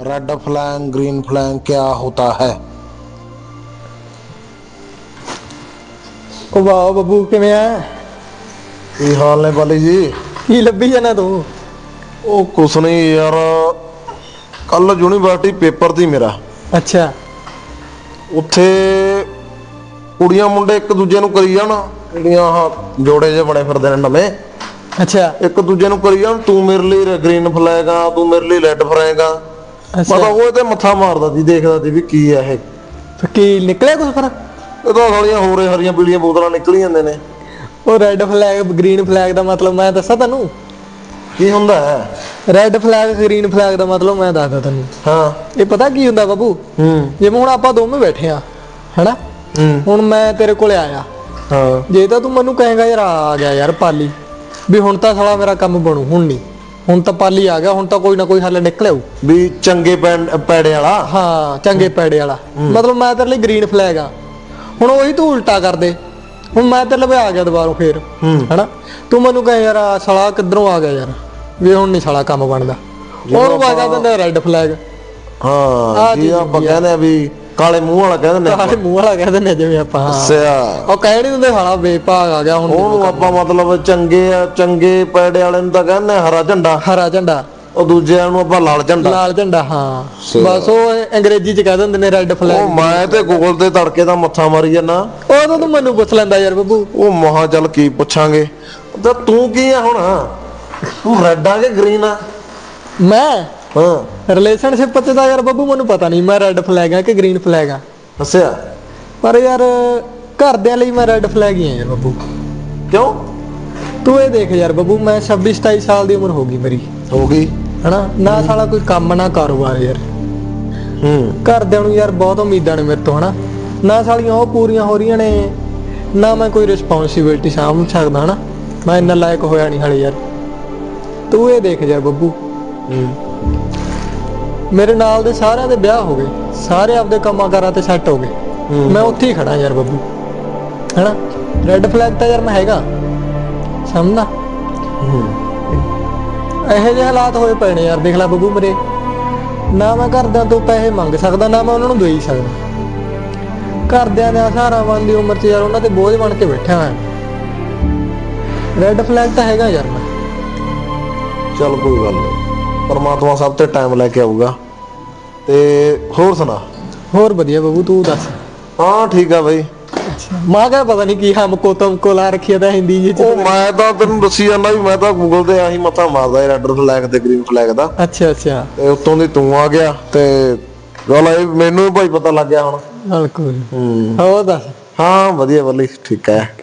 Red flag green flag क्या होता है ਉਹ ਵਾਹ ਬੱਬੂ ਕਿਵੇਂ ਆ ਕੀ ਹਾਲ ਨੇ ਬਾਲੀ ਜੀ ਕੀ ਲੱਭੀ ਜਾਣਾ ਤੂੰ ਉਹ ਕੁਛ ਨਹੀਂ ਯਾਰ ਕੱਲ ਯੂਨੀਵਰਸਿਟੀ ਪੇਪਰ ਸੀ ਮੇਰਾ ਅੱਛਾ ਉੱਥੇ ਕੁੜੀਆਂ ਮੁੰਡੇ ਇੱਕ ਦੂਜੇ ਨੂੰ ਕਰੀ ਜਾਣ ਜਿਹੜੀਆਂ ਆਹ ਜੋੜੇ ਜੇ ਬਣੇ ਫਿਰਦੇ ਨੇ ਨਵੇਂ ਅੱਛਾ ਇੱਕ ਦੂਜੇ ਨੂੰ ਕਰੀ ਜਾਣ ਤੂੰ ਮੇਰੇ ਲਈ ਗ੍ਰੀਨ ਫਲੈਗ ਆ ਤੂੰ ਮੇਰੇ ਲਈ ਰੈੱਡ ਫਲੈਗ ਆ ਅੱਛਾ ਮਤਲਬ ਉਹ ਤੇ ਮੱਥਾ ਮਾਰਦਾ ਸੀ ਦੇਖਦਾ ਸੀ ਵੀ ਕੀ ਆ ਇਹ। ਫਿਰ ਕੀ ਨਿਕਲਿਆ ਕੁਝ ਫਿਰ? ਇਹ ਤਾਂ ਸਾਲੀਆਂ ਹੋਰੇ ਹਰੀਆਂ ਪੀਲੀਆਂ ਬੋਤਲਾਂ ਨਿਕਲ ਜਾਂਦੇ ਨੇ। ਉਹ ਰੈੱਡ ਫਲੈਗ ਗ੍ਰੀਨ ਫਲੈਗ ਦਾ ਮਤਲਬ ਮੈਂ ਦੱਸਾਂ ਤੈਨੂੰ? ਕੀ ਹੁੰਦਾ ਹੈ? ਰੈੱਡ ਫਲੈਗ ਗ੍ਰੀਨ ਫਲੈਗ ਦਾ ਮਤਲਬ ਮੈਂ ਦੱਸਦਾ ਤੈਨੂੰ। ਹਾਂ। ਇਹ ਪਤਾ ਕੀ ਹੁੰਦਾ ਬੱਬੂ? ਹੂੰ। ਜਿਵੇਂ ਹੁਣ ਆਪਾਂ ਦੋਵੇਂ ਬੈਠੇ ਆ ਹੈਨਾ? ਹੂੰ। ਹੁਣ ਮੈਂ ਤੇਰੇ ਕੋਲੇ ਆਇਆ। ਹਾਂ। ਜੇ ਤਾਂ ਤੂੰ ਮੈਨੂੰ ਕਹੇਗਾ ਯਾਰ ਆ ਗਿਆ ਯਾਰ ਪਾਲੀ। ਵੀ ਹੁਣ ਤਾਂ ਸਾਲਾ ਮੇਰਾ ਕੰਮ ਬਣੂ ਹੁਣ ਨਹੀਂ। ਹੁਣ ਤਾਂ ਪਾਲੀ ਆ ਗਿਆ ਹੁਣ ਤਾਂ ਕੋਈ ਨਾ ਕੋਈ ਹੱਲ ਨਿਕਲ ਆਊ ਵੀ ਚੰਗੇ ਪੈਣ- ਪੈੜੇ ਵਾਲਾ। ਹਾਂ ਚੰਗੇ ਪੈੜੇ ਵਾਲਾ। ਮਤਲਬ ਮੈਂ ਤੇਰੇ ਲਈ ਗ੍ਰੀਨ ਫਲੈਗ ਆ। ਹੁਣ ਉਹੀ ਤੂੰ ਉਲਟਾ ਕਰ ਦੇ ਹੁਣ ਮੈਂ ਤੇਰੇ ਲਈ ਆ ਗਿਆ ਦੁਬਾਰਾ ਫੇਰ। ਹੈਨਾ? ਤੂੰ ਮੈਨੂੰ ਕਹੇ ਯਾਰ ਆਹ ਸਾਲਾ ਕਿੱਧਰੋਂ ਆ ਗਿਆ ਯਾਰ? ਵੀ ਹੁਣ ਨਹੀਂ ਸਾਲਾ ਕੰਮ ਬਣਦਾ। ਉਹ ਗਿਆ ਦਿੰਦਾ ਰੈੱਡ ਫਲੈਗ ਹਾਂ ਜੀ ਆਪਾਂ ਕਹਿੰਦੇ ਆ ਵੀ ਕਾਲੇ ਮੂੰਹ ਵਾਲਾ ਕਹਿੰਦੇ ਨੇ ਸਾਰੇ ਮੂੰਹ ਵਾਲਾ ਕਹਿ ਦਿੰਦੇ ਜਿਵੇਂ ਆਪਾਂ। ਹਾਂ। ਸਿਆ ਉਹ ਕਹਿ ਨਹੀਂ ਦਿੰਦੇ ਸਾਲਾ ਬੇਭਾਗ ਆ ਗਿਆ ਹੁਣ ਉਹਨੂੰ ਆਪਾਂ ਮਤਲਬ ਚੰਗੇ ਆ ਚੰਗੇ ਪੈੜੇ ਵਾਲੇ ਨੂੰ ਤਾਂ ਕਹਿੰਦੇ ਆ ਹਰਾ ਝੰਡਾ। ਹਰਾ ਝੰਡਾ। ਉਹ ਦੂਜਿਆਂ ਨੂੰ ਆਪਾਂ ਲਾਲ ਝੰਡਾ। ਲਾਲ ਝੰਡਾ ਹਾਂ। ਸਹੀ ਬਸ ਉਹ ਅੰਗਰੇਜ਼ੀ ਚ ਕਹਿ ਦਿੰਦੇ ਨੇ ਰੈੱਡ ਉਹ ਫਲੈਗ ਮੈਂ ਤੇ ਗੂਗਲ ਤੇ ਤੜਕੇ ਦਾ ਮੱਥਾ ਮਾਰੀ ਜਾਂਦਾ। ਉਹ ਤਾਂ ਤੂੰ ਮੈਨੂੰ ਪੁੱਛ ਲੈਂਦਾ ਯਾਰ ਬੱਬੂ। ਉਹ ਮਹਾ ਚੱਲ ਕੀ ਪੁੱਛਾਂਗੇ। ਤੇ ਤੂੰ ਕੀ ਆ ਹੁਣ? ਤੂੰ ਰੈੱਡ ਆ ਕਿ ਗ੍ਰੀਨ ਆ? ਮੈਂ? ਹਾਂ। ਰਿਲੇਸ਼ਨਸ਼ਿਪ ਤੇ ਤਾਂ ਯਾਰ ਬੱਬੂ ਮੈਨੂੰ ਪਤਾ ਨਹੀਂ ਮੈਂ ਰੈੱਡ ਫਲੈਗ ਆ ਕਿ ਗ੍ਰੀਨ ਫਲੈਗ ਆ? ਹੱਸਿਆ ਪਰ ਯਾਰ ਘਰਦਿਆਂ ਲਈ ਮੈਂ ਰੈੱਡ ਫਲੈਗ ਹੀ ਆ ਯਾਰ ਬੱਬੂ। ਕਿਉਂ? ਤੂੰ ਇਹ ਦੇਖ ਯਾਰ ਬੱਬੂ ਮੈਂ 26 27 ਸਾਲ ਦੀ ਉਮਰ ਹੋ ਗਈ ਮੇਰੀ। ਹੋ ਗਈ। ਹਨਾ? ਨਾ ਸਾਲਾ ਕੋਈ ਕੰਮ ਨਾ ਕਾਰੋਬਾਰ ਯਾਰ। ਹੂੰ। ਘਰਦਿਆਂ ਨੂੰ ਯਾਰ ਬਹੁਤ ਉਮੀਦਾਂ ਨੇ ਮੇਰੇ ਤੋਂ ਹਨਾ? ਨਾ ਸਾਲੀਆਂ ਉਹ ਪੂਰੀਆਂ ਹੋ ਰਹੀਆਂ ਨੇ ਨਾ ਮੈਂ ਕੋਈ ਰਿਸਪੌਂਸਿਬਿਲਟੀ ਸਾਂਭ ਸਕਦਾ ਹਨਾ? ਮੈਂ ਇੰਨਾ ਲਾਇਕ ਹੋਇਆ ਨਹੀਂ ਹਲੇ ਯਾਰ। ਤੂੰ ਇਹ ਦੇਖ ਯਾਰ ਬੱਬੂ। ਹੂੰ। ਮੇਰੇ ਨਾਲ ਦੇ ਸਾਰਿਆਂ ਦੇ ਵਿਆਹ ਹੋ ਗਏ। ਸਾਰੇ ਆਪਦੇ ਕੰਮਾਂ ਕਾਰਾਂ ਤੇ ਸੈੱਟ ਹੋ ਗਏ। ਮੈਂ ਉੱਥੇ ਹੀ ਖੜਾ ਯਾਰ ਬੱਬੂ। ਹੈਨਾ? ਰੈੱਡ ਫਲੈਗ ਤਾਂ ਯਾਰ ਮੈਂ ਹੈਗਾ। ਸਮਝਦਾ? ਇਹੋ ਜਿਹੇ ਹਾਲਾਤ ਹੋਏ ਪਏ ਨੇ ਯਾਰ ਦੇਖ ਲੈ ਬੱਬੂ ਮੇਰੇ। ਨਾ ਮੈਂ ਘਰਦਿਆਂ ਤੋਂ ਪੈਸੇ ਮੰਗ ਸਕਦਾ ਨਾ ਮੈਂ ਉਹਨਾਂ ਨੂੰ ਦੇ ਸਕਦਾ। ਘਰਦਿਆਂ ਦਾ ਸਹਾਰਾ ਬਣ ਦੀ ਉਮਰ 'ਚ ਯਾਰ ਉਹਨਾਂ ਤੇ ਬੋਝ ਬਣ ਕੇ ਬੈਠਾ ਹਾਂ ਰੈੱਡ ਫਲੈਗ ਤਾਂ ਹੈਗਾ ਯਾਰ ਮੈਂ। ਚੱਲ ਕੋਈ ਗੱਲ ਨਹੀਂ ਪਰਮਾਤਮਾ ਸਭ ਤੇ ਟਾਈਮ ਲੈ ਕੇ ਆਊਗਾ। ਤੇ ਹੋਰ ਸੁਣਾ? ਹੋਰ ਵਧੀਆ ਬੱਬੂ ਤੂੰ ਦੱਸ। ਹਾਂ ਠੀਕ ਆ ਬਈ। ਮਾਂ ਕਾ ਪਤਾ ਨਹੀਂ ਕੀ ਹਮ ਕੋ ਤੁਮ ਕੋ ਲਾ ਰੱਖਿਆ ਤਾਂ ਹਿੰਦੀ ਜੀ ਉਹ ਮੈਂ ਤਾਂ ਤੈਨੂੰ ਦੱਸੀ ਜਾਂਦਾ ਵੀ ਮੈਂ ਤਾਂ ਗੂਗਲ ਤੇ ਆਹੀ ਮੱਥਾ ਮਾਰਦਾ ਰੈੱਡ ਫਲੈਗ ਤੇ ਗ੍ਰੀਨ ਫਲੈਗ ਦਾ। ਅੱਛਾ ਅੱਛਾ। ਤੇ ਉੱਤੋਂ ਦੀ ਤੂੰ ਆ ਗਿਆ ਤੇ ਗੱਲ ਇਹ ਮੈਨੂੰ ਭਾਈ ਪਤਾ ਲੱਗ ਗਿਆ ਹੁਣ। ਨੀ। ਹੂੰ। ਹੋਰ ਦੱਸ। ਹਾਂ ਵਧੀਆ ਬੱਲੀ ਠੀਕ ਹੈ